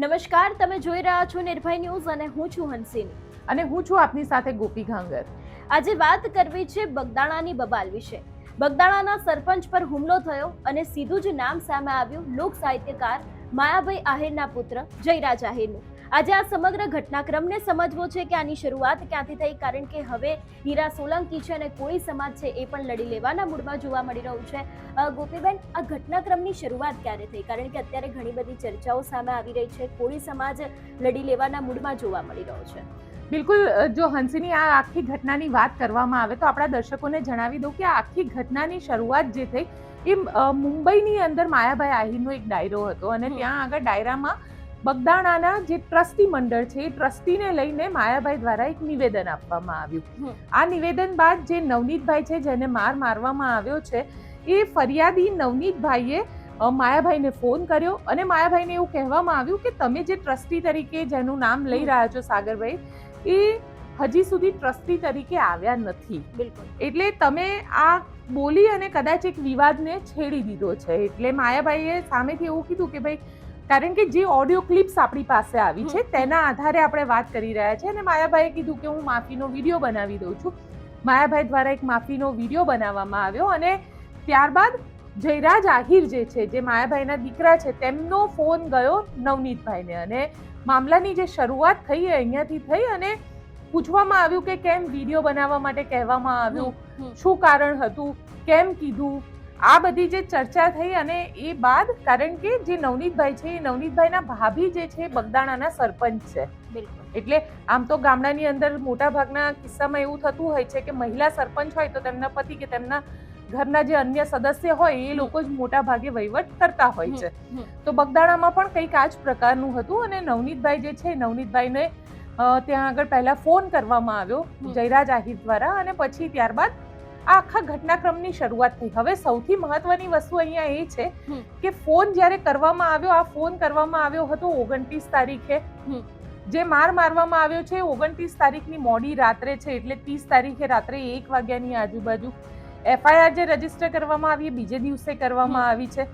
નમસ્કાર તમે જોઈ રહ્યા છો નિર્ભય ન્યૂઝ અને હું છું હંસિની. અને હું છું આપની સાથે ગોપી ઘાંગર. આજે વાત કરવી છે બગદાણાની બબાલ વિશે. બગદાણાના સરપંચ પર હુમલો થયો અને સીધું જ નામ સામે આવ્યું લોક સાહિત્યકાર માયાભાઈ આહિરના પુત્ર જયરાજ આહિરનું. આજે આ સમગ્ર ઘટનાક્રમને સમજવો છે કે આની શરૂઆત ક્યાંથી થઈ કારણ કે હવે હીરા સોલંકી છે અને કોઈ સમાજ છે એ પણ લડી લેવાના મૂડમાં જોવા મળી રહ્યું છે. ગોપીબેન આ ઘટનાક્રમની શરૂઆત ક્યારે થઈ? કારણ કે અત્યારે ઘણી બધી ચર્ચાઓ સામે આવી રહી છે. કોળી સમાજ લડી લેવાના મૂડમાં જોવા મળી રહ્યો છે. બિલકુલ જો હંસિની આ આખી ઘટનાની વાત કરવામાં આવે તો આપણા દર્શકોને જણાવી દઉં કે આ આખી ઘટનાની શરૂઆત જે થઈ એ મુંબઈની અંદર માયાભાઈ આહિરનો એક ડાયરો હતો અને ત્યાં આગળ ડાયરામાં બગદાણાના જે ટ્રસ્ટી મંડળ છે એ ટ્રસ્ટીને લઈને માયાભાઈ દ્વારા એક નિવેદન આપવામાં આવ્યું. આ નિવેદન બાદ જે નવનીતભાઈ છે જેને માર મારવામાં આવ્યો છે એ ફરિયાદી નવનીતભાઈએ માયાભાઈને ફોન કર્યો અને માયાભાઈને એવું કહેવામાં આવ્યું કે તમે જે ટ્રસ્ટી તરીકે જેનું નામ લઈ રહ્યા છો સાગરભાઈ એ હજી સુધી ટ્રસ્ટી તરીકે આવ્યા નથી. બિલકુલ. એટલે તમે આ બોલી અને કદાચ એક વિવાદને છેડી દીધો છે. એટલે માયાભાઈએ સામેથી એવું કીધું કે ભાઈ કારણ કે જે ઓડિયો ક્લિપ્સ આપણી પાસે આવી છે તેના આધારે આપણે વાત કરી રહ્યા છે અને માયાભાઈએ કીધું કે હું માફીનો વીડિયો બનાવી દઉં છું. માયાભાઈ દ્વારા એક માફીનો વીડિયો બનાવવામાં આવ્યો અને ત્યારબાદ જયરાજ આહિર જે છે જે માયાભાઈના દીકરા છે તેમનો ફોન ગયો નવનીતભાઈને અને મામલાની જે શરૂઆત થઈ એ અહીંયાથી થઈ અને પૂછવામાં આવ્યું કે કેમ વીડિયો બનાવવા માટે કહેવામાં આવ્યું. શું કારણ હતું? કેમ કીધું? આ બધી જે ચર્ચા થઈ અને એ બાદ કારણ કે જે નવનીતભાઈ છે એ નવનીતભાઈના ભાભી જે છે બગદાણાના સરપંચ છે. એટલે આમ તો ગામડાની અંદર મોટા ભાગના કિસ્સામાં એવું થતું હોય છે કે મહિલા સરપંચ હોય તો તેમના પતિ કે તેમના ઘરના જે અન્ય સદસ્ય હોય એ લોકો જ મોટા ભાગે વહીવટ કરતા હોય છે. તો બગદાણામાં પણ કંઈક આ જ પ્રકારનું હતું અને નવનીતભાઈ જે છે નવનીતભાઈને ત્યાં આગળ પહેલા ફોન કરવામાં આવ્યો જયરાજ આહિર દ્વારા અને પછી ત્યારબાદ આખા ઘટનાક્રમની શરૂઆત થઈ હવે સૌથી મહત્વની વસ્તુ અહીંયા એ છે કે ફોન જ્યારે કરવામાં આવ્યો આ ફોન કરવામાં આવ્યો હતો ઓગણત્રીસ તારીખે. જે માર મારવામાં આવ્યો છે ઓગણત્રીસ તારીખની મોડી રાત્રે છે એટલે ત્રીસ તારીખે રાત્રે એક વાગ્યાની આજુબાજુ. એફઆઈઆર જે રજિસ્ટર કરવામાં આવી બીજે દિવસે કરવામાં આવી છે.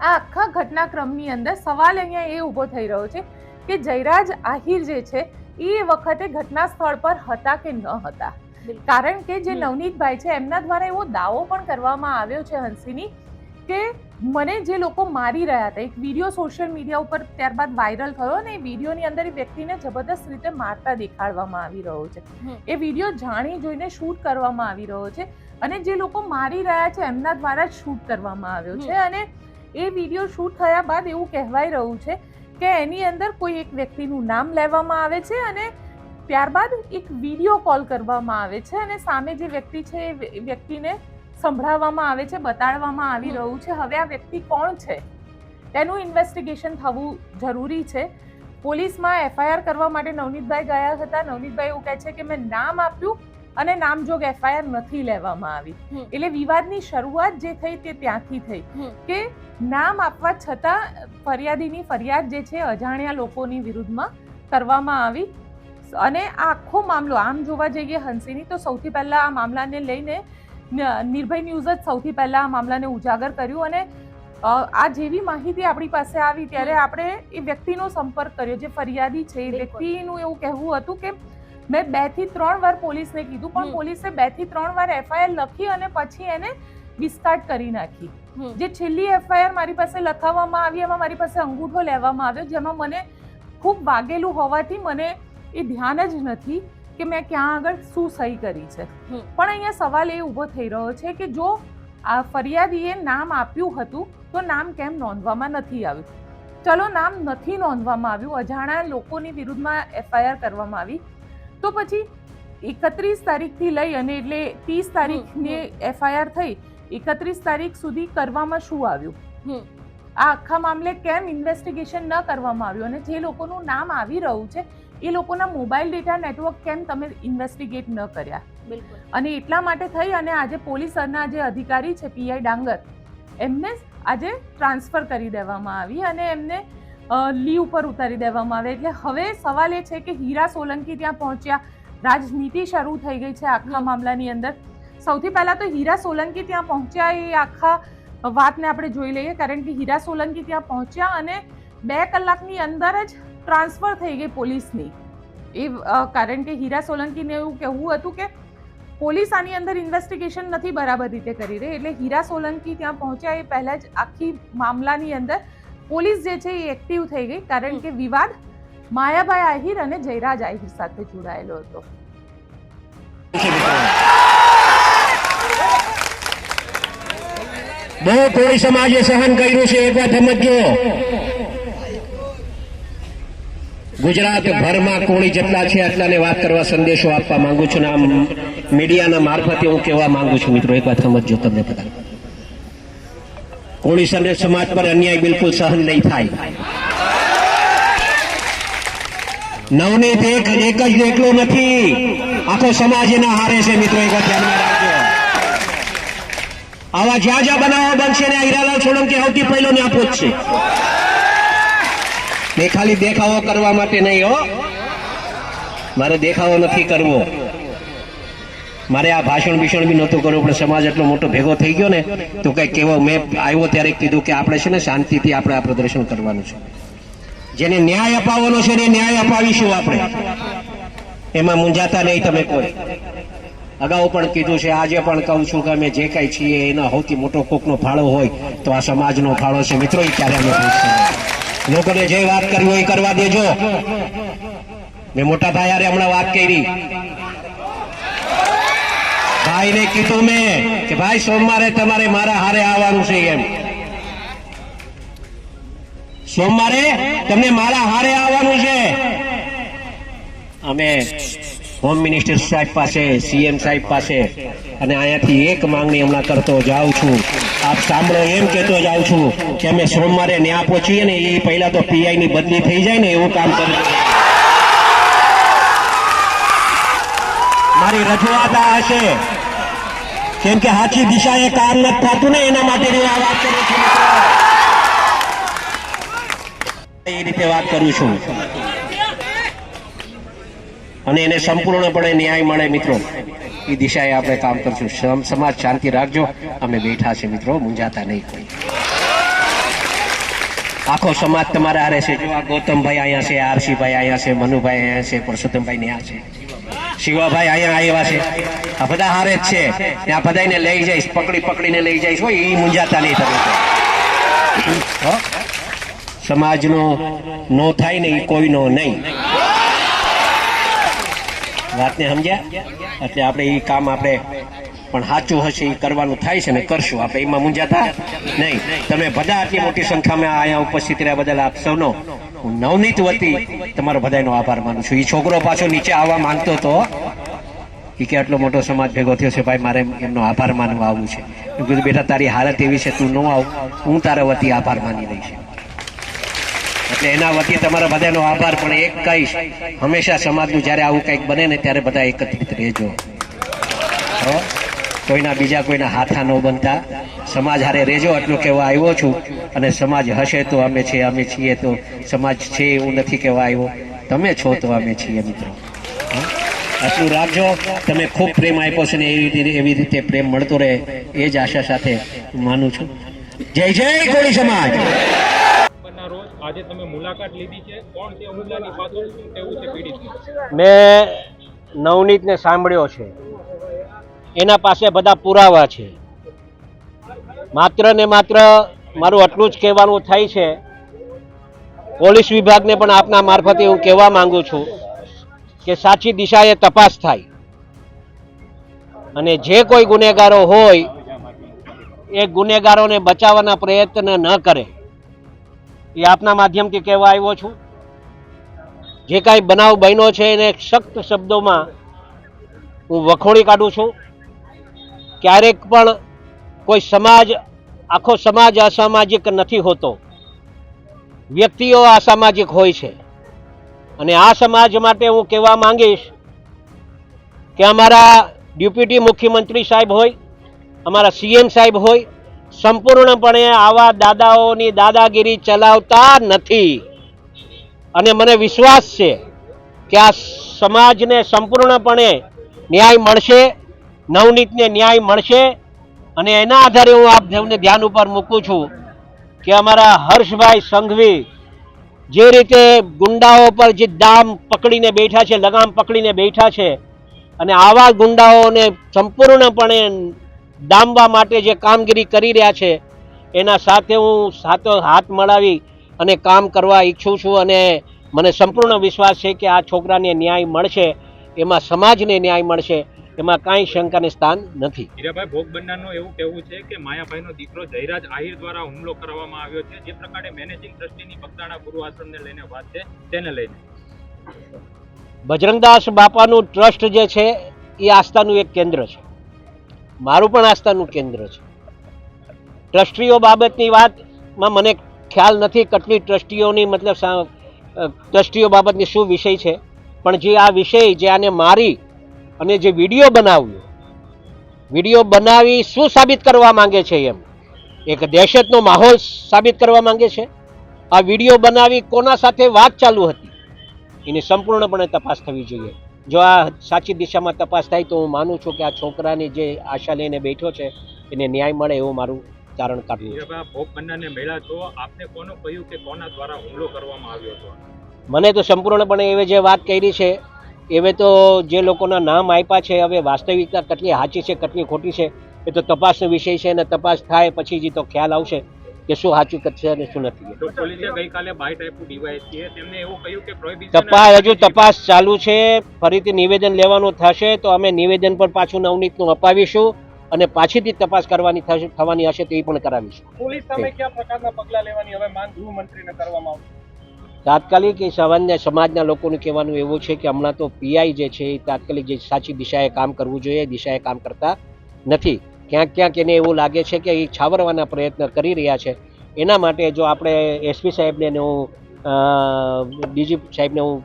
આ આખા ઘટનાક્રમની અંદર સવાલ અહીંયા એ ઊભો થઈ રહ્યો છે કે જયરાજ આહિર જે છે એ વખતે ઘટના સ્થળ પર હતા કે ન હતા. કારણ કે જે. નવનીતભાઈ છે એમના દ્વારા એવો દાવો પણ કરવામાં આવ્યો છે હંસીની કે મને જે લોકો મારી રહ્યા હતા એક વીડિયો સોશિયલ મીડિયા ઉપર ત્યારબાદ વાયરલ થયો અને એ વિડીયોની અંદર એ વ્યક્તિને જબરદસ્ત રીતે મારતા દેખાડવામાં આવી રહ્યો છે. એ વીડિયો જાણી જોઈને શૂટ કરવામાં આવી રહ્યો છે અને જે લોકો મારી રહ્યા છે એમના દ્વારા જ શૂટ કરવામાં આવ્યો છે અને એ વીડિયો શૂટ થયા બાદ એવું કહેવાય રહ્યું છે કે એની અંદર કોઈ એક વ્યક્તિનું નામ લેવામાં આવે છે અને ત્યારબાદ એક વીડિયો કોલ કરવામાં આવે છે અને સામે જે વ્યક્તિ છે એ વ્યક્તિને સંભળાવવામાં આવે છે બતાડવામાં આવી રહ્યું છે. હવે આ વ્યક્તિ કોણ છે? તેનું ઇન્વેસ્ટિગેશન થવું જરૂરી છે. પોલીસમાં એફઆઈઆર કરવા માટે નવનીતભાઈ ગયા હતા. નવનીતભાઈ એવું કહે છે કે મેં નામ આપ્યું અને નામજોગ એફઆઈઆર નથી લેવામાં આવી. એટલે વિવાદની શરૂઆત જે થઈ તે ત્યાંથી થઈ. કે નામ આપવા છતાં ફરિયાદીની ફરિયાદ જે છે અજાણ્યા લોકોની વિરુદ્ધમાં કરવામાં આવી. અને આખો મામલો આમ જોવા જઈએ હંસીની તો સૌથી પહેલાં આ મામલાને લઈને નિર્ભય ન્યૂઝ જ સૌથી પહેલાં આ મામલાને ઉજાગર કર્યું અને આ જેવી માહિતી આપણી પાસે આવી ત્યારે આપણે એ વ્યક્તિનો સંપર્ક કર્યો જે ફરિયાદી છે એ વ્યક્તિનું એવું કહેવું હતું કે મેં બેથી ત્રણ વાર પોલીસને કીધું પણ પોલીસે બેથી ત્રણ વાર એફઆઈઆર લખી અને પછી એને ડિસ્કાર્ડ કરી નાખી. જે છેલ્લી એફઆઈઆર મારી પાસે લખાવવામાં આવી એમાં મારી પાસે અંગૂઠો લેવામાં આવ્યો જેમાં મને ખૂબ વાગેલું હોવાથી મને એ ધ્યાન જ નથી કે મેં ક્યાં આગળ શું સહી કરી છે. પણ અહીંયા સવાલ એ ઊભો થઈ રહ્યો છે કે જો આ ફરિયાદીએ નામ આપ્યું હતું તો નામ કેમ નોંધવામાં નથી આવ્યું? ચલો નામ નથી નોંધવામાં આવ્યું અજાણ્યા લોકોની વિરુદ્ધમાં એફઆઈઆર કરવામાં આવી. તો પછી એકત્રીસ તારીખથી લઈ અને એટલે ત્રીસ તારીખની એફઆઈઆર થઈ એકત્રીસ તારીખ સુધી કરવામાં શું આવ્યું. આ આખા મામલે કેમ ઇન્વેસ્ટિગેશન ન કરવામાં આવ્યું? અને જે લોકોનું નામ આવી રહ્યું છે એ લોકોના મોબાઈલ ડેટા નેટવર્ક કેમ તમે ઇન્વેસ્ટિગેટ ન કર્યા? બિલકુલ. અને એટલા માટે થઈ અને આજે પોલીસના જે અધિકારી છે પીઆઈ ડાંગર એમને આજે ટ્રાન્સફર કરી દેવામાં આવી અને એમને લીવ પર ઉતારી દેવામાં આવે. એટલે હવે સવાલ એ છે કે હીરા સોલંકી ત્યાં પહોંચ્યા. રાજનીતિ શરૂ થઈ ગઈ છે આખા મામલાની અંદર. સૌથી પહેલાં તો હીરા સોલંકી ત્યાં પહોંચ્યા એ આખા વાતને આપણે જોઈ લઈએ. કારણ કે હીરા સોલંકી ત્યાં પહોંચ્યા અને બે કલાકની અંદર જ ટ્રાન્સફર થઈ ગઈ પોલીસની. એ કારણ કે હીરા સોલંકીને એવું કહેવું હતું કે પોલીસ આની અંદર ઇન્વેસ્ટિગેશન નથી બરાબર રીતે કરી રહી. એટલે હીરા સોલંકી ત્યાં પહોંચ્યા એ પહેલાં જ આખી મામલાની અંદર પોલીસ જે છે એ એક્ટિવ થઈ ગઈ. કારણ કે વિવાદ માયાભાઈ આહિર અને જયરાજ આહિર સાથે જોડાયેલો હતો. બહુ કોળી સમાજે સહન કર્યું છે. એક વાત સમજો ગુજરાત ભરમાં કોળી જેટલા છે એટલાને વાત કરવા સંદેશો આપવા માંગુ છું આમ મીડિયાના મારફતે હું કહેવા માંગુ છું મિત્રો, એક વાત સમજજો તમને બધા. કોળી સમાજ પર અન્યાય બિલકુલ સહન નહીં થાય. નવનીત એક એક જ એકલો નથી. આખો સમાજ એના હારે છે મિત્રો, એક ધ્યાનમાં રાખજો. આવા જ્યાં જ્યાં બનાવો બનશે ને હીરાલાલ સોલંકી સૌથી પહેલો ને આપો જ છે. મેં ખાલી દેખાવો કરવા માટે નહીં, હો. મારે દેખાવો નથી કરવો. મારે આ ભાષણ ભીષણ બી નહોતું કરવું, પણ સમાજ એટલો મોટો ભેગો થઈ ગયો ને, તો કઈ કેવો મેં આવ્યો ત્યારે કીધું કે આપણે છે ને શાંતિથી આપણે આ પ્રદર્શન કરવાનું છે. જેને ન્યાય અપાવવાનો છે ને એ ન્યાય અપાવીશું આપણે. એમાં મૂંઝાતા નહીં તમે કોઈ. અગાઉ પણ કીધું છે, આજે પણ કહું છું કે અમે જે કાંઈ છીએ, એનો સૌથી મોટો કોકનો ફાળો હોય તો આ સમાજનો ફાળો છે. મિત્રો, એ ક્યારે અમે. લોકોને જે વાત કરવી હોય કરવા દેજો. મેં મોટા ભાઈ યારે હમણાં વાત કરી. ભાઈને કીધું મેં કે ભાઈ સોમવારે તમારે મારા હારે આવવાનું છે એમ. સોમવારે તમને મારા હારે આવવાનું છે. અમે હોમ મિનિસ્ટર સાહેબ પાસે સીએમ સાહેબ પાસે. અને અહીંયાથી એક માંગણી હમણાં કરતો જાઉં છું. આપ સાંભળો એમ કહેતો જાઉં છું કે અમે સોમવારે ન્યા પહોંચીએ ને એ પહેલાં તો પીઆઈની બદલી થઈ જાય ને એવું કામ કરજો મારી રજૂઆત આ હશે. કેમ કે સાચી દિશાએ કામ નથી થતું ને એના માટે આ વાત કરું છું એ રીતે વાત કરું છું. અને એને સંપૂર્ણપણે ન્યાય મળે મિત્રો. એ દિશાએ આપણે કામ કરશું. સમ- સમાજ શાંતિ રાખજો. અમે બેઠા છે મિત્રો, મૂંઝાતા નહીં કોઈ. આખો સમાજ તમારા હારે છે. જો આ ગૌતમભાઈ અહીંયા છે, આરસીભાઈ અહીંયા છે, મનુભાઈ અહીંયા છે, પરસોત્તમભાઈ ત્યાં છે. શિવાભાઈ અહીંયા આવ્યા છે. આ બધા હારે જ છે. ત્યાં બધાને લઈ જઈશ, પકડી પકડીને લઈ જઈશ હોય એ મૂંઝાતા નહીં તમે સમાજનો નો થાય ને એ કોઈનો નહીં. વાતને સમજ્યા? એટલે આપણે એ કામ આપણે પણ સાચું હશે એ કરવાનું થાય છે ને કરશું. આપણે એમાં મૂંઝાતા નહીં. તમે બધા આટલી મોટી સંખ્યામાં અહીંયા ઉપસ્થિત રહ્યા બદલ આપ સૌનો હું નવનીત વતી તમારો બધાનો આભાર માનું છું. એ છોકરો પાછો નીચે આવવા માંગતો હતો એ કે આટલો મોટો સમાજ ભેગો થયો છે, ભાઈ મારે એમનો આભાર માનવા આવવું છે. મેં કીધું, બેટા, તારી હાલત એવી છે, તું ન આવ. હું તારા વતી આભાર માની રહીશ એટલે એના વતી તમારા બધાનો આભાર, પણ એક કહીશ હંમેશા સમાજનું જ્યારે આવું કંઈક બને ને ત્યારે બધા એકત્રિત રહેજો? કોઈના બીજા કોઈના હાથા ન બનતા. સમાજ હારે રહેજો એટલું કહેવા આવ્યો છું અને સમાજ હશે તો અમે છીએ અમે છીએ તો સમાજ છે એવું નથી કહેવા આવ્યો. તમે છો તો અમે છીએ મિત્રો? આટલું રાખજો. તમે ખૂબ પ્રેમ આપ્યો છે ને એવી રીતે એવી રીતે પ્રેમ મળતો રહે. એ જ આશા સાથે માનું છું. જય જય કોળી સમાજ! રોજ આજે તમે મુલાકાત લીધી છે, કોણ તે હુમલાની પાછળ, શું કેવું છે પીડિતનું મેં નવનીતને સાંભળ્યો છે. એના પાસે બધા પુરાવા છે. માત્ર ને માત્ર મારું આટલું જ કહેવાનું થાય છે. પોલીસ વિભાગને પણ આપના મારફતે હું કહેવા માંગુ છું કે સાચી દિશાએ તપાસ થાય. અને જે કોઈ ગુનેગારો હોય, એ ગુનેગારોને બચાવવાના પ્રયત્ન ન કરે. એ આપના માધ્યમથી કહેવા આવ્યો છું. જે કાંઈ બનાવ બન્યો છે એને સખ્ત શબ્દોમાં હું વખોડી કાઢું છું. ક્યારેક પણ કોઈ સમાજ, આખો સમાજ અસામાજિક નથી હોતો. વ્યક્તિઓ અસામાજિક હોય છે. અને આ સમાજ માટે હું કહેવા માંગીશ કે અમારા ડેપ્યુટી મુખ્યમંત્રી સાહેબ હોય, અમારા સીએમ સાહેબ હોય સંપૂર્ણપણે આવા દાદાઓની દાદાગીરી ચલાવતા નથી. અને મને વિશ્વાસ છે કે આ સમાજને સંપૂર્ણપણે ન્યાય મળશે, નવનીતને ન્યાય મળશે, અને એના આધારે હું આપ સૌને ધ્યાન ઉપર મૂકું છું કે અમારા હર્ષભાઈ સંઘવી જે રીતે ગુંડાઓ પર જે દામ પકડીને બેઠા છે, લગામ પકડીને બેઠા છે, અને આવા ગુંડાઓને સંપૂર્ણપણે ડામવા માટે જે કામગીરી કરી રહ્યા છે એના સાથે હું સાથો હાથ મળાવી અને કામ કરવા ઈચ્છું છું અને મને સંપૂર્ણ વિશ્વાસ છે કે આ છોકરાને ન્યાય મળશે એમાં સમાજને ન્યાય મળશે એમાં કાંઈ શંકાને સ્થાન નથી. હીરાભાઈ ભોગ બનનારનું એવું કહેવું છે કે માયાભાઈનો દીકરો જયરાજ આહિર દ્વારા હુમલો કરવામાં આવ્યો છે. જે પ્રકારે મેનેજિંગ ટ્રસ્ટીની બગદાણા ગુરુ આશ્રમને લઈને વાત છે તેને લઈને. બજરંગદાસ બાપાનું ટ્રસ્ટ જે છે એ આસ્થાનું એક કેન્દ્ર છે. મારું પણ આસ્થાનું કેન્દ્ર છે. ટ્રસ્ટીઓ બાબતની વાતમાં મને ખ્યાલ નથી કેટલી ટ્રસ્ટીઓની મતલબ ટ્રસ્ટીઓ બાબતની શું વિષય છે. પણ જે આ વિષય જે આને મારી અને જે વીડિયો બનાવ્યો, વીડિયો બનાવી શું સાબિત કરવા માંગે છે એમ? એક દહેશતનો માહોલ સાબિત કરવા માંગે છે. આ વીડિયો બનાવી કોના સાથે વાત ચાલુ હતી? એની સંપૂર્ણપણે તપાસ થવી જોઈએ. જો આ સાચી દિશામાં તપાસ થાય તો હું માનું છું કે આ છોકરાની જે આશા લઈને બેઠો છે એને ન્યાય મળે એવું મારું તારણ કાઢ્યું છે. ભોગ બનનારને મળ્યા છો આપને કોનું કહ્યું કે કોના દ્વારા હુમલો કરવામાં આવ્યો હતો? મને તો સંપૂર્ણપણે એવે જે વાત કરી છે એવે તો જે લોકોના નામ આપ્યા છે હવે વાસ્તવિકતા કેટલી સાચી છે કેટલી ખોટી છે એ તો તપાસનો વિષય છે અને તપાસ થાય પછી જ તો ખ્યાલ આવશે. કે શું સાચું છે અને શું નથી તપાસ હજુ તપાસ ચાલુ છે. ફરીથી નિવેદન લેવાનું થશે તો અમે નિવેદન પણ પાછું નવનીતનું અપાવીશું અને પાછીથી તપાસ કરવાની થશે થવાની હશે તો એ પણ કરાવીશું. પોલીસ સામે કયા પ્રકારના પગલા લેવાની હવે માંગ ગૃહમંત્રીને કરવામાં આવશે? તાત્કાલિક એ સામાન્ય સમાજના લોકોનું કહેવાનું એવું છે કે હમણાં તો પીઆઈ જે છે એ તાત્કાલિક જે સાચી દિશાએ કામ કરવું જોઈએ એ દિશાએ કામ કરતા નથી. ક્યાંક ક્યાંક એને એવું લાગે છે કે એ છાવરવાના પ્રયત્ન કરી રહ્યા છે એના માટે જો આપણે એસપી સાહેબને હું ડીજી સાહેબને હું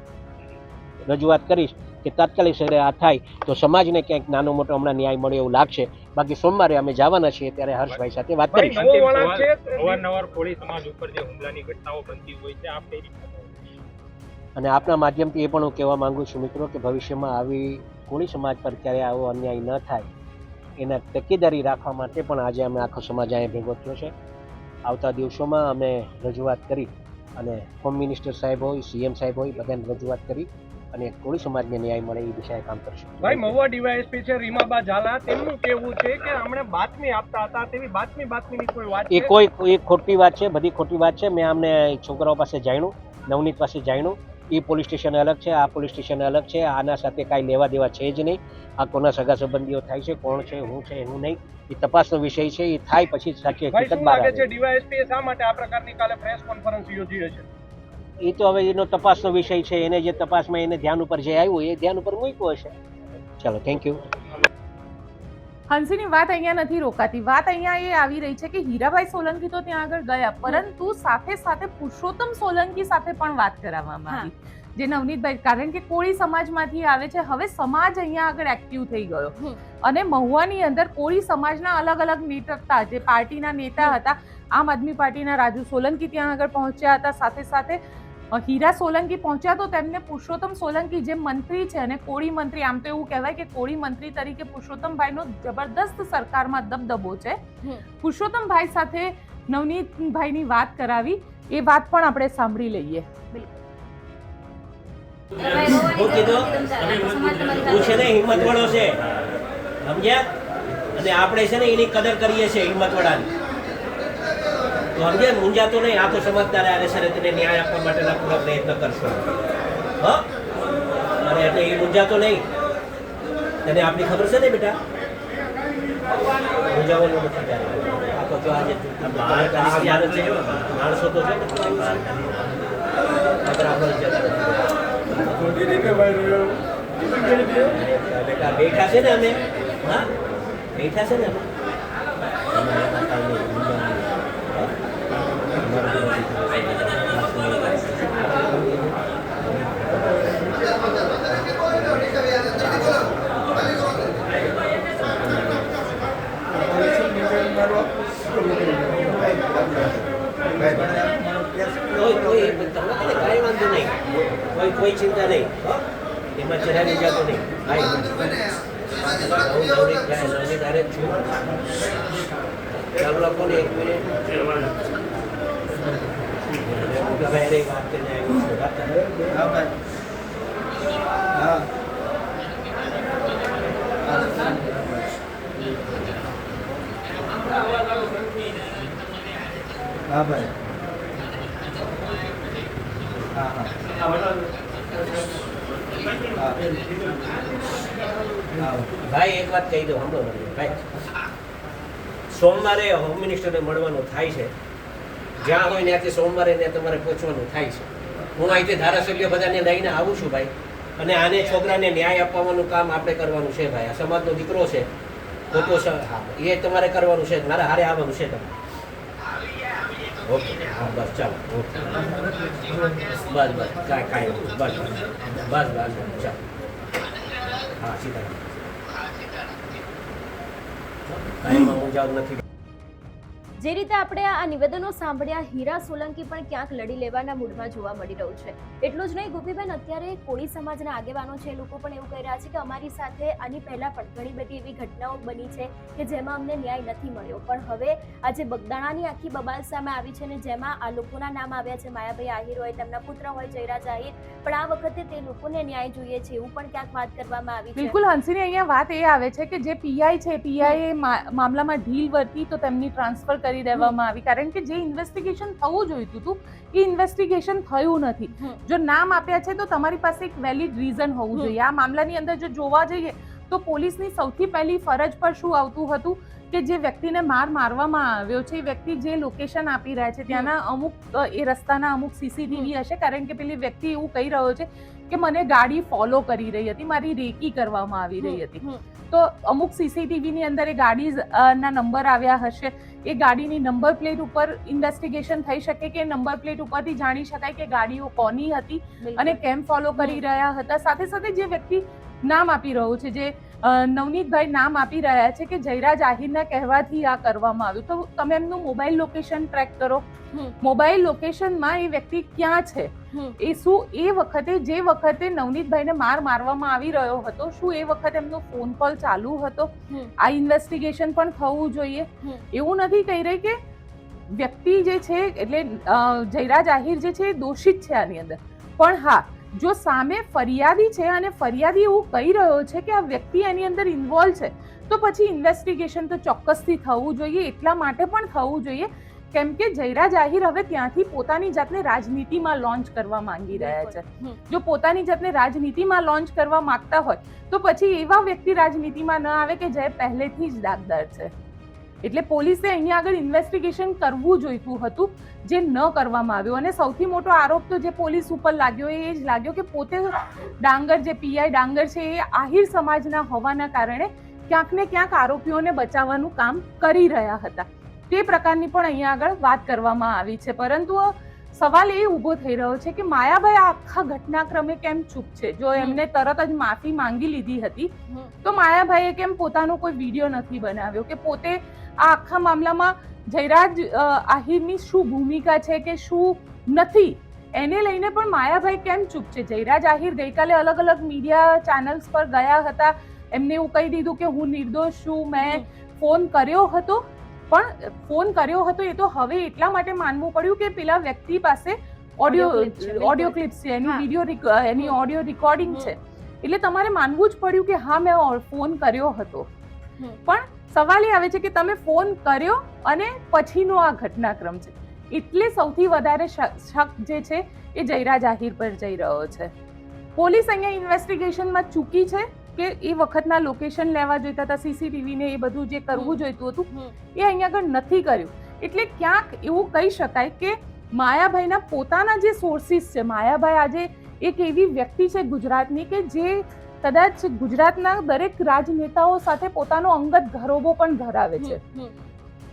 રજૂઆત કરીશ કે તાત્કાલિક સરે આ થાય તો સમાજને ક્યાંક નાનો મોટો હમણાં ન્યાય મળે એવું લાગશે બાકી સોમવારે અમે જવાના છીએ ત્યારે હર્ષભાઈ સાથે વાત કરી કરીશું નવો વળાંક છે. અવારનવાર કોળી સમાજ ઉપર જે હુમલાની ઘટનાઓ બનતી હોય છે આપ કઈ રીતના કહો છો? અને આપના માધ્યમથી એ પણ હું કહેવા માંગુ છું મિત્રો કે ભવિષ્યમાં આવી કોળી સમાજ પર ક્યારે આવો અન્યાય ન થાય એના તકેદારી રાખવા માટે પણ આજે અમે આખો સમાજ અહીંયા ભેગો થયો છે. આવતા દિવસોમાં અમે રજૂઆત કરી અને હોમ મિનિસ્ટર સાહેબ હોય સીએમ સાહેબ હોય બધાને રજૂઆત કરી અને કોળી સમાજને ન્યાય મળે એ દિશાએ કામ કરશું. ભાઈ મહુવા ડીવાયએસપી છે રીમાબા ઝાલા. તેમનું કહેવું છે કે અમને બાતમી આપતા હતા તેવી બાતમી બાતમીની કોઈ વાત એ કોઈ એ ખોટી વાત છે બધી ખોટી વાત છે. મેં અમને છોકરાઓ પાસે જાણ્યું નવનીત પાસે જાણ્યું. એ પોલીસ સ્ટેશન અલગ છે આ પોલીસ સ્ટેશન અલગ છે આના સાથે કાંઈ લેવા દેવા છે જ નહીં. આ કોના સગા સંબંધીઓ થાય છે કોણ છે હું છે હું નહીં એ તપાસનો વિષય છે એ થાય પછી સાચી હકીકત બહાર આવે. છે ડીવાયએસપી શા માટે આ પ્રકારની કાલે પ્રેસ કોન્ફરન્સ યોજી છે? એ તો હવે એનો તપાસનો વિષય છે એને જે તપાસમાં એને ધ્યાન ઉપર જે આવ્યું એ ધ્યાન ઉપર મૂક્યું હશે. ચાલો થેન્ક યુ હંસીની વાત અહીંયા નથી રોકાતી. વાત અહીંયા એ આવી રહી છે કે હીરાભાઈ સોલંકી તો ત્યાં આગળ ગયા પરંતુ સાથે સાથે પુરુષોત્તમ સોલંકી સાથે પણ વાત કરાવવામાં આવી. જે નવનીતભાઈ કારણ કે કોળી સમાજમાંથી આવે છે હવે સમાજ અહીંયા આગળ એક્ટિવ થઈ ગયો. અને મહુવાની અંદર કોળી સમાજના અલગ અલગ નેતા જે પાર્ટીના નેતા હતા આમ આદમી પાર્ટીના રાજુ સોલંકી ત્યાં આગળ પહોંચ્યા હતા. સાથે સાથે હીરા સોલંકી પહોંચ્યા તો તેમને પુરુષોત્તમ સોલંકી જે મંત્રી છે અને કોળી મંત્રી આમ તો એવું કહેવાય કે કોળી મંત્રી તરીકે પુરુષોત્તમભાઈનો જબરદસ્ત સરકારમાં દબદબો છે. પુરુષોત્તમભાઈ સાથે નવનીતભાઈની વાત કરાવી. એ વાત પણ આપણે સાંભળી લઈએ. હિંમત વાળો છે સમજ્યા? અને આપણે છે ને એની કદર કરીએ છીએ હિંમત વાળાની તો સમજ્યા મુંજાતો નહીં આ તો સમજદાર આવે છે તેને ન્યાય આપવા માટેના પૂરા પ્રયત્ન કરશો. હ? અને એટલે એ મુંજાતો નહીં. તને આપણી ખબર છે ને, બેટા? મુંજાવાનું નથી ત્યારે. માણસો તો છે બેઠા છે ને અમે? હા? બેઠા છે ને અમે કોઈ કોઈ તમને કાંઈ વાંધો નહીં કોઈ કોઈ ચિંતા નહીં એમાં જરા જાતો નહીં. હું લોકોને એક મિનિટ વાત કરીને. હા ભાઈ. હા ભાઈ. ભાઈ, એક વાત કહી દઉં, સાંભળો ભાઈ, સોમવારે હોમ મિનિસ્ટરને મળવાનું થાય છે. જ્યાં હોય ત્યાંથી સોમવારે ત્યાં તમારે પહોંચવાનું થાય છે. હું અહીંથી ધારાસભ્ય બધાને લઈને આવું છું ભાઈ. અને આને છોકરાને ન્યાય અપાવવાનું કામ આપણે કરવાનું છે ભાઈ. આ સમાજનો દીકરો છે. પોતો એ તમારે કરવાનું છે. મારે હારે આવવાનું છે તમારે. ઓકે હા બસ ચાલો ઓકે. બસ બસ કાંઈ કાંઈ. બસ બસ બસ બસ ચાલો. હા સીતારામ. કાંઈમાં જાઉં નથી. જે રીતે આપણે આ નિવેદનો સાંભળ્યા, હીરા સોલંકી પણ ક્યાંક લડી લેવાના મૂડમાં જોવા મળી રહ્યું છે. એટલું જ નહીં, ગોપીબેન, અત્યારે કોળી સમાજના આગેવાનો છે લોકો પણ એવું કહી રહ્યા છે કે અમારી સાથે આની પહેલા પણ ઘણી બધી એવી ઘટનાઓ બની છે કે જેમાં અમને ન્યાય નથી મળ્યો. પણ હવે આજે બગદાણાની આખી બબાલ સામે આવી છે ને જેમાં આ લોકોના નામ આવ્યા છે, માયાભાઈ આહિર હોય, તેમના પુત્ર હોય, જયરાજ આહિર, પણ આ વખતે તે લોકોને ન્યાય જોઈએ છે એવું પણ ક્યાંક વાત કરવામાં આવી છે. બિલકુલ, હંસીની અહીંયા વાત એ આવે છે કે જે પીઆઈ છે પીઆઈ મામલામાં ઢીલ વર્તી તો તેમની ટ્રાન્સફર કરી દેવામાં આવી. કારણ કે જે ઇન્વેસ્ટિગેશન થવું જોઈતું હતું એ ઇન્વેસ્ટિગેશન થયું નથી. જો નામ આપ્યા છે તો તમારી પાસે એક વેલિડ રીઝન હોવું જોઈએ. આ મામલાની અંદર જો જોવા જઈએ તો પોલીસની સૌથી પહેલી ફરજ પર શું આવતું હતું કે જે વ્યક્તિને માર મારવામાં આવ્યો છે એ વ્યક્તિ જે લોકેશન આપી રહ્યા છે ત્યાંના અમુક એ રસ્તાના અમુક સીસીટીવી હશે. કારણ કે પેલી વ્યક્તિ એવું કહી રહ્યો છે કે મને ગાડી ફોલો કરી રહી હતી મારી રેકી કરવામાં આવી રહી હતી. તો અમુક સીસીટીવીની અંદર એ ગાડી ના નંબર આવ્યા હશે. એ ગાડીની નંબર પ્લેટ ઉપર ઇન્વેસ્ટિગેશન થઈ શકે કે નંબર પ્લેટ ઉપરથી જાણી શકાય કે ગાડીઓ કોની હતી અને કેમ ફોલો કરી રહ્યા હતા. સાથે સાથે જે વ્યક્તિ નામ આપી રહ્યો છે જે નવનીતભાઈ નામ આપી રહ્યા છે કે જયરાજ આહિરના કહેવાથી આ કરવામાં આવ્યું. તો તમે એમનું મોબાઈલ લોકેશન ટ્રેક કરો. મોબાઈલ લોકેશનમાં એ વ્યક્તિ ક્યાં છે? એ શું એ વખતે જે વખતે નવનીતભાઈને માર મારવામાં આવી રહ્યો હતો શું એ વખતે એમનો ફોન કોલ ચાલુ હતો? આ ઇન્વેસ્ટિગેશન પણ થવું જોઈએ. એવું નથી કહી રહી કે વ્યક્તિ જે છે એટલે જયરાજ આહિર જે છે એ દોષિત છે આની અંદર. પણ હા જો સામે ફરિયાદી છે અને ફરિયાદી એવું કહી રહ્યો છે કે આ વ્યક્તિ એની અંદર ઇન્વોલ્વ છે તો પછી ઇન્વેસ્ટિગેશન તો ચોક્કસથી થવું જોઈએ એટલા માટે પણ થવું જોઈએ. કેમ કે જયરા આહિર હવે ત્યાંથી પોતાની જાતને રાજનીતિમાં લોન્ચ કરવા માંગી રહ્યા છે. જો પોતાની જાતને રાજનીતિમાં લોન્ચ કરવા માંગતા હોય તો પછી એવા વ્યક્તિ રાજનીતિમાં ન આવે કે જે પહેલેથી જ દાગદાર છે. એટલે પોલીસે અહીંયા આગળ ઇન્વેસ્ટિગેશન કરવું જોઈતું હતું જે ન કરવામાં આવ્યું. અને સૌથી મોટો આરોપ તો જે પોલીસ ઉપર લાગ્યો એ જ લાગ્યો કે પોતે ડાંગર જે પીઆઈ ડાંગર છે એ આહિર સમાજના હોવાના કારણે ક્યાંક ને ક્યાંક આરોપીઓને બચાવવાનું કામ કરી રહ્યા હતા. તે પ્રકારની પણ અહીંયા આગળ વાત કરવામાં આવી છે. પરંતુ સવાલ એ ઊભો થઈ રહ્યો છે કે માયાભાઈ આખા ઘટનાક્રમે કેમ ચૂપ છે? જો એમને તરત જ માફી માંગી લીધી હતી. તો માયાભાઈએ કેમ પોતાનો કોઈ વીડિયો નથી બનાવ્યો? કે પોતે આ આખા મામલામાં જયરાજ આહિરની શું ભૂમિકા છે કે શું નથી એને લઈને પણ માયાભાઈ કેમ ચૂપ છે? જયરાજ આહિર ગઈકાલે અલગ અલગ મીડિયા ચેનલ્સ પર ગયા હતા. એમને એવું કહી દીધું કે હું નિર્દોષ છું મેં ફોન કર્યો હતો પણ ફોન કર્યો હતો એ તો હવે એટલા માટે માનવું પડ્યું કે પેલા વ્યક્તિ પાસે ઓડિયો. ઓડિયો ક્લિપ્સ છે એની વીડિયો એની ઓડિયો રેકોર્ડિંગ છે. એટલે તમારે માનવું જ પડ્યું કે હા મેં ફોન કર્યો હતો. પણ સવાલ એ આવે છે કે તમે ફોન કર્યો અને પછીનો આ ઘટનાક્રમ છે. એટલે સૌથી વધારે શક જે છે એ જયરાજ આહિર પર જઈ રહ્યો છે. પોલીસ અહીંયા ઇન્વેસ્ટિગેશનમાં ચૂકી છે કે એ વખતના લોકેશન લેવા જોઈતા હતા સીસીટીવી ને એ બધું જે કરવું જોઈતું હતું એ અહીંયા આગળ નથી કર્યું. એટલે ક્યાંક એવું કહી શકાય કે માયાભાઈના પોતાના જે સોર્સિસ છે માયાભાઈ આજે એક એવી વ્યક્તિ છે ગુજરાતની કે જે કદાચ ગુજરાતના દરેક રાજનેતાઓ સાથે પોતાનો અંગત ઘરોબો પણ ધરાવે છે.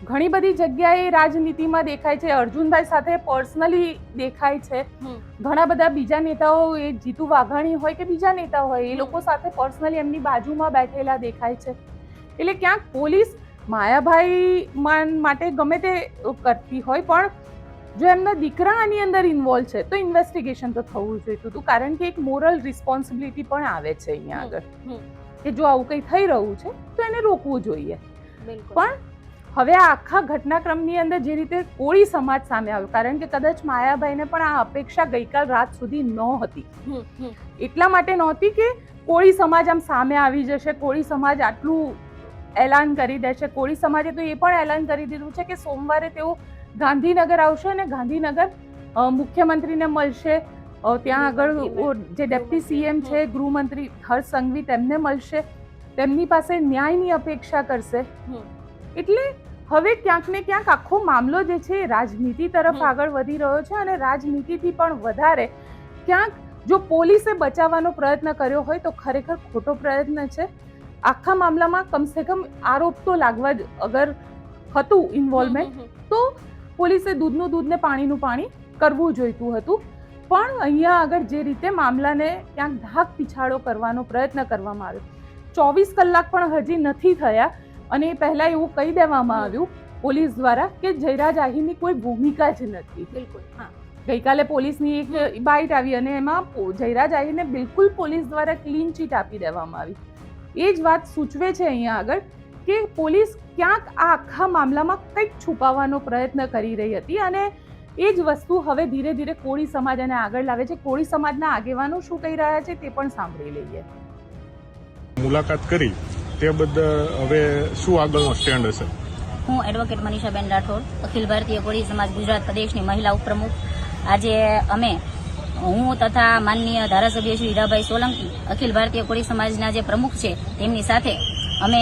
ઘણી બધી જગ્યાએ રાજનીતિમાં દેખાય છે. અર્જુનભાઈ સાથે પર્સનલી દેખાય છે. ઘણા બધા બીજા નેતાઓ એ જીતુ વાઘાણી હોય કે બીજા નેતા હોય એ લોકો સાથે પર્સનલી એમની બાજુમાં બેઠેલા દેખાય છે. એટલે ક્યાંક પોલીસ માયાભાઈ માટે ગમે તે કરતી હોય પણ જો એમના દીકરા આની અંદર ઇન્વોલ્વ છે તો ઇન્વેસ્ટિગેશન તો થવું જોઈતું હતું કારણ કે એક મોરલ રિસ્પોન્સિબિલિટી પણ આવે છે અહીંયા આગળ. કે જો આવું કંઈ થઈ રહ્યું છે તો એને રોકવું જોઈએ. પણ હવે આ આખા ઘટનાક્રમની અંદર જે રીતે કોળી સમાજ સામે આવ્યો કારણ કે કદાચ માયાભાઈને પણ આ અપેક્ષા ગઈકાલ રાત સુધી નહોતી. હમ, હમ. એટલા માટે નહોતી કે કોળી સમાજ આમ સામે આવી જશે કોળી સમાજ આટલું એલાન કરી દેશે. કોળી સમાજે તો એ પણ એલાન કરી દીધું છે કે સોમવારે તેઓ ગાંધીનગર આવશે અને ગાંધીનગર મુખ્યમંત્રીને મળશે. ત્યાં આગળ જે ડેપ્ટી સીએમ છે ગૃહમંત્રી હર્ષ સંઘવી તેમને મળશે. તેમની પાસે ન્યાયની અપેક્ષા કરશે. એટલે હવે ક્યાંક ને ક્યાંક આખો મામલો જે છે એ રાજનીતિ તરફ આગળ વધી રહ્યો છે અને રાજનીતિથી પણ વધારે ક્યાંક જો પોલીસે બચાવવાનો પ્રયત્ન કર્યો હોય તો ખરેખર ખોટો પ્રયત્ન છે. આખા મામલામાં કમસે કમ આરોપ તો લાગવા જ અગર હતું ઇન્વોલ્વમેન્ટ તો પોલીસે દૂધનું દૂધ ને પાણીનું પાણી કરવું જોઈતું હતું. પણ અહીંયા આગળ જે રીતે મામલાને ક્યાંક ધાક પીછાડો કરવાનો પ્રયત્ન કરવામાં આવ્યો. ચોવીસ કલાક પણ હજી નથી થયા અને એ પહેલાં એવું કહી દેવામાં આવ્યું પોલીસ દ્વારા કે જયરાજ આહીની કોઈ ભૂમિકા જ નથી. બિલકુલ હા. ગઈકાલે પોલીસની એક બાઇટ આવી અને એમાં જયરાજ આહીને બિલકુલ પોલીસ દ્વારા ક્લીન ચીટ આપી દેવામાં આવી. એ જ વાત સૂચવે છે અહીંયા આગળ કે પોલીસ ક્યાંક આ આખા મામલામાં કંઈક છુપાવવાનો પ્રયત્ન કરી રહી હતી અને એ જ વસ્તુ હવે ધીરે ધીરે કોળી સમાજ અને આગળ લાવે છે. કોળી સમાજના આગેવાનો શું કહી રહ્યા છે તે પણ સાંભળી લઈએ. મુલાકાત કરી તે બદલ હવે શું આગળનો સ્ટેન્ડ હશે? હું એડવોકેટ મનીષાબેન રાઠોડ અખિલ ભારતીય કોળી સમાજ ગુજરાત પ્રદેશની મહિલા ઉપપ્રમુખ. આજે અમે હું તથા માનનીય ધારાસભ્ય શ્રી હીરાભાઈ સોલંકી અખિલ ભારતીય કોળી સમાજના જે પ્રમુખ છે તેમની સાથે અમે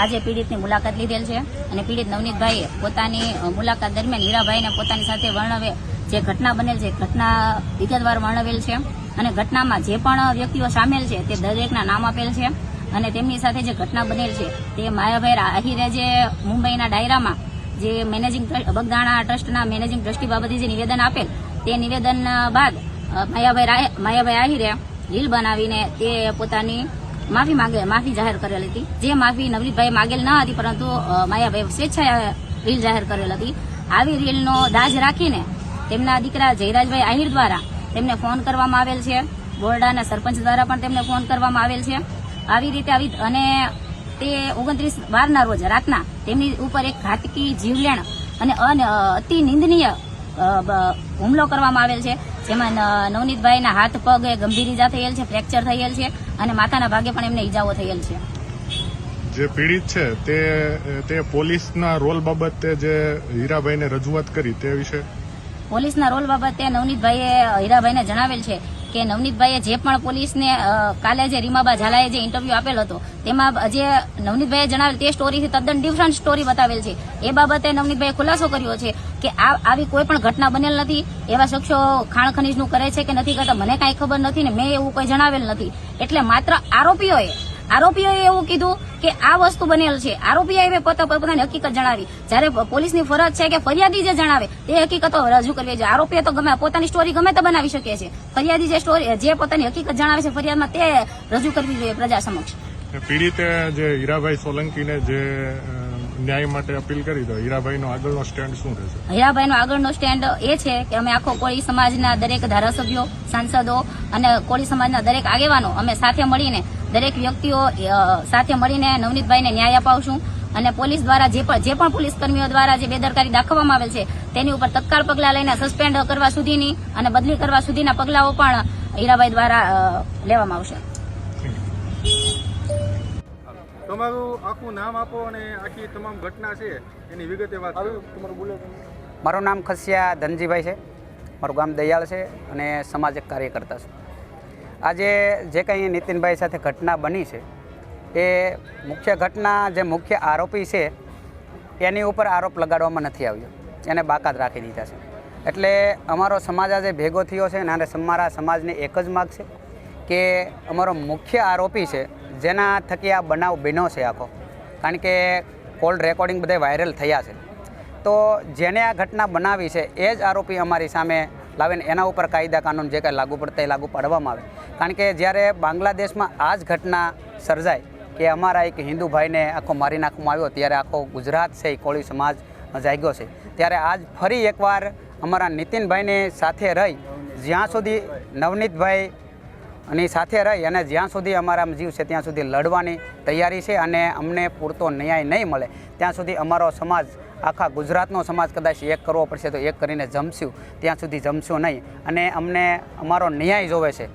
આજે પીડિતની મુલાકાત લીધેલ છે અને પીડિત નવનીતભાઈએ પોતાની મુલાકાત દરમિયાન હીરાભાઈને પોતાની સાથે વર્ણવે, જે ઘટના બનેલ છે ઘટના વિગતવાર વર્ણવેલ છે અને ઘટનામાં જે પણ વ્યક્તિઓ સામેલ છે, તે દરેકના નામ આપેલ છે અને તેમની સાથે જે ઘટના બનેલ છે, તે માયાભાઈ આહિરે જે મુંબઈના ડાયરામાં જે મેનેજિંગ બગદાણા ટ્રસ્ટના મેનેજિંગ ટ્રસ્ટી બાબતે જે નિવેદન આપેલ, તે નિવેદન બાદ માયાભાઈ માયાભાઈ આહિરે રીલ બનાવીને તે પોતાની માફી માંગે, માફી જાહેર કરેલ હતી. જે માફી નવનીતભાઈ માગેલ ન હતી, પરંતુ માયાભાઈ સ્વેચ્છાએ રીલ જાહેર કરેલ હતી. આવી રીલનો દાજ રાખીને તેમના દીકરા જયરાજભાઈ આહિર દ્વારા તેમને ફોન કરવામાં આવેલ છે. બોરડાના સરપંચ દ્વારા પણ તેમને ફોન કરવામાં આવેલ છે. આવી રીતે આવી, અને તે ઓગણત્રીસ બારના રોજ રાતના તેમની ઉપર એક ઘાતકી જીવલેણ અને અતિ નિંદનીય હુમલો કરવામાં આવેલ છે. જેમાં નવનીતભાઈના હાથ, પગ ગંભીર ઈજા થયેલ છે, ફ્રેક્ચર થયેલ છે. અને માથાના ભાગે પણ એમને ઈજાઓ થયેલ છે. જે પીડિત છે તે તે પોલીસના રોલ બાબતે જે હીરાભાઈને રજૂઆત કરી તે વિશે? પોલીસના રોલ બાબતે નવનીતભાઈએ હીરાભાઈને જણાવેલ છે કે નવનીતભાઈએ જે પણ પોલીસને કાલે જે રીમાબા ઝાલાએ જે ઇન્ટરવ્યુ આપેલ હતો તેમાં જે નવનીતભાઈએ જણાવેલ તે સ્ટોરીથી તદ્દન ડિફરન્ટ સ્ટોરી બતાવેલ છે. એ બાબતે નવનીતભાઈએ ખુલાસો કર્યો છે. કે આવી કોઈ પણ ઘટના બનેલ નથી, એવા શખ્સો ખાણ ખનીજનું કરે છે કે નથી કરતા, મને કાંઈ ખબર નથી ને મેં એવું કોઈ જણાવેલ નથી. એટલે માત્ર આરોપીઓએ આરોપીઓએ એવું કીધું કે આ વસ્તુ બનેલ છે. આરોપીઓએ પોતા પોતાની હકીકત જણાવી. જ્યારે પોલીસની ફરજ છે કે ફરિયાદી જે જણાવે, તે હકીકતો રજૂ કરવી જોઈએ. આરોપીએ તો ગમે પોતાની સ્ટોરી ગમે તે બનાવી શકે છે. ફરિયાદી જે સ્ટોરી જે પોતાની હકીકત જણાવે છે ફરિયાદમાં તે રજૂ કરવી જોઈએ પ્રજા સમક્ષ. પીડિતે, જે હીરાભાઈ સોલંકીને જે ન્યાય માટે અપીલ કરી તો હીરાભાઈનો આગળનો સ્ટેન્ડ શું રહેશે? હીરાભાઈનો આગળનો સ્ટેન્ડ એ છે કે અમે આખો કોળી સમાજના દરેક ધારાસભ્યો, સાંસદો અને કોળી સમાજના દરેક આગેવાનો અમે સાથે મળીને દરેક વ્યક્તિઓ સાથે મળીને નવનીતભાઈને ન્યાય અપાવશું અને પોલીસ દ્વારા જે પણ જે પણ પોલીસ કર્મીઓ દ્વારા જે બેદરકારી દાખવવામાં આવેલ છે, તેની ઉપર તત્કાળ પગલાં લઈને સસ્પેન્ડ કરવા સુધીની અને બદલી કરવા સુધીના પગલાઓ પણ હીરાભાઈ દ્વારા લેવામાં આવશે. તમારું આખું નામ આપો અને આખી તમામ ઘટના છે એની વિગતે વાત કરો. તમારું બોલો મારું નામ ખસિયા ધનજીભાઈ છે. મારું ગામ દયાળ છે અને સમાજ એક કાર્યકર્તા છું. આજે જે કંઈ નીતિનભાઈ સાથે ઘટના બની છે એ મુખ્ય ઘટના જે મુખ્ય આરોપી છે એની ઉપર આરોપ લગાડવામાં નથી આવ્યો. એને બાકાત રાખી દીધા છે. એટલે અમારો સમાજ આજે ભેગો થયો છે અને અમારા સમાજની એક જ માગ છે કે અમારો મુખ્ય આરોપી છે જેના થકી આ બનાવ બન્યો છે આખો. કારણ કે કોલ રેકોર્ડિંગ બધે વાયરલ થયા છે. તો જેને આ ઘટના બનાવી છે, એ જ આરોપી અમારી સામે લાવીને એના ઉપર કાયદા કાનૂન જે કાંઈ લાગુ પડતા એ લાગુ પાડવામાં આવે. કારણ કે જ્યારે બાંગ્લાદેશમાં આ જ ઘટના સર્જાય કે અમારા એક હિન્દુ ભાઈને આખો મારી નાખવામાં આવ્યો, ત્યારે આખો ગુજરાત છે એ કોળી સમાજ જાગ્યો છે. ત્યારે આજ ફરી એકવાર અમારા નીતિનભાઈને સાથે રહી જ્યાં સુધી નવનીતભાઈ અને સાથે રહી અને જ્યાં સુધી અમારા જીવ છે, ત્યાં સુધી લડવાની તૈયારી છે અને અમને પૂરતો ન્યાય નહીં મળે, ત્યાં સુધી અમારો સમાજ, આખા ગુજરાતનો સમાજ કદાચ એક કરવો પડશે તો એક કરીને જમશું, ત્યાં સુધી જમશું નહીં. અને અમને અમારો ન્યાય જોવે છે.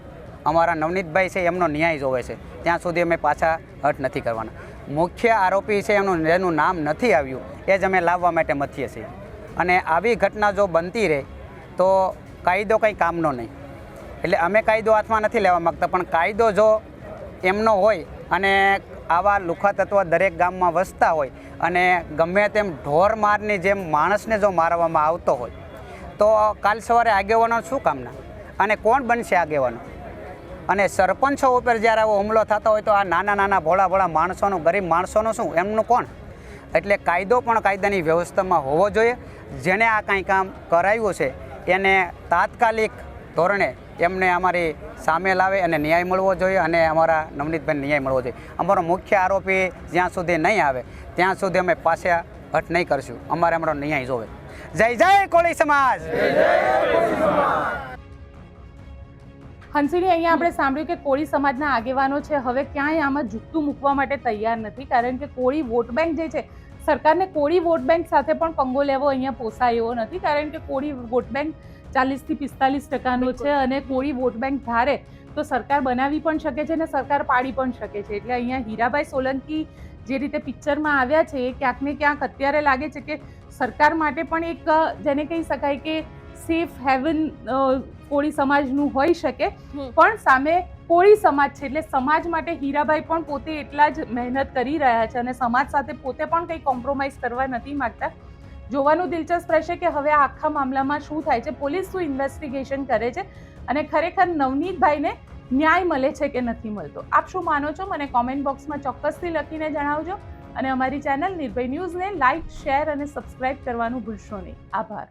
અમારા નવનીતભાઈ છે, એમનો ન્યાય જોવે છે. ત્યાં સુધી અમે પાછા હટ નથી કરવાના. મુખ્ય આરોપી છે એમનું જેનું નામ નથી આવ્યું, એ જ અમે લાવવા માટે મથીએ છીએ. અને આવી ઘટના જો બનતી રહે, તો કાયદો કંઈ કામનો નહીં. એટલે અમે કાયદો હાથમાં નથી લેવા માગતા, પણ કાયદો જો એમનો હોય અને આવા લુખા તત્વ દરેક ગામમાં વસતા હોય અને ગમે તેમ ઢોર મારની જેમ માણસને જો મારવામાં આવતો હોય, તો કાલ સવારે આગેવાનો શું કામના? અને કોણ બનશે આગેવાનો? અને સરપંચો ઉપર જ્યારે આવો હુમલો થતો હોય તો આ નાના નાના ભોળા ભોળા માણસોનું, ગરીબ માણસોનું શું? એમનું કોણ? એટલે કાયદો પણ કાયદાની વ્યવસ્થામાં હોવો જોઈએ. જેણે આ કાંઈ કામ કરાવ્યું છે, એને તાત્કાલિક ધોરણે એમને અમારી સામે લાવે અને ન્યાય મળવો જોઈએ અને અમારા નવનીતભાઈને ન્યાય મળવો જોઈએ. અમારો મુખ્ય આરોપી જ્યાં સુધી નહીં આવે ત્યાં સુધી અમે પાછા હટ નહીં કરશું. અમારે અમારો ન્યાય જોવે. જય જય કોળી સમાજ! હંસીની અહીંયા આપણે સાંભળ્યું કે કોળી સમાજના આગેવાનો છે. હવે ક્યાંય આમાં જુકતું મૂકવા માટે તૈયાર નથી કારણ કે કોળી વોટ બેંક જે છે સરકારને કોળી વોટ બેંક સાથે પણ પંગો લેવો અહીંયા પોસાય એવો નથી કારણ કે કોળી વોટ બેંક ચાલીસથી પિસ્તાલીસ ટકાનો છે અને કોળી વોટ બેંક ધારે તો સરકાર બનાવી પણ શકે છે અને સરકાર પાડી પણ શકે છે. એટલે અહીંયા હીરાભાઈ સોલંકી જે રીતે પિક્ચરમાં આવ્યા છે એ ક્યાંક ને ક્યાંક અત્યારે લાગે છે કે સરકાર માટે પણ એક જેને કહી શકાય કે સેફ હેવન કોળી સમાજનું હોઈ શકે. પણ સામે કોળી સમાજ છે, એટલે સમાજ માટે હીરાભાઈ પણ પોતે એટલા જ મહેનત કરી રહ્યા છે અને સમાજ સાથે પોતે પણ કંઈ કોમ્પ્રોમાઇઝ કરવા નથી માંગતા. જોવાનું દિલચસ્પ રહેશે કે હવે આખા મામલામાં શું થાય છે પોલીસ શું ઇન્વેસ્ટિગેશન કરે છે અને ખરેખર નવનીતભાઈને ન્યાય મળે છે કે નથી મળતો. આપ શું માનો છો? મને કોમેન્ટ બોક્સમાં ચોક્કસથી લખીને જણાવજો અને અમારી ચેનલ નિર્ભય ન્યૂઝને લાઇક શેર અને સબસ્ક્રાઇબ કરવાનું ભૂલશો નહીં. આભાર.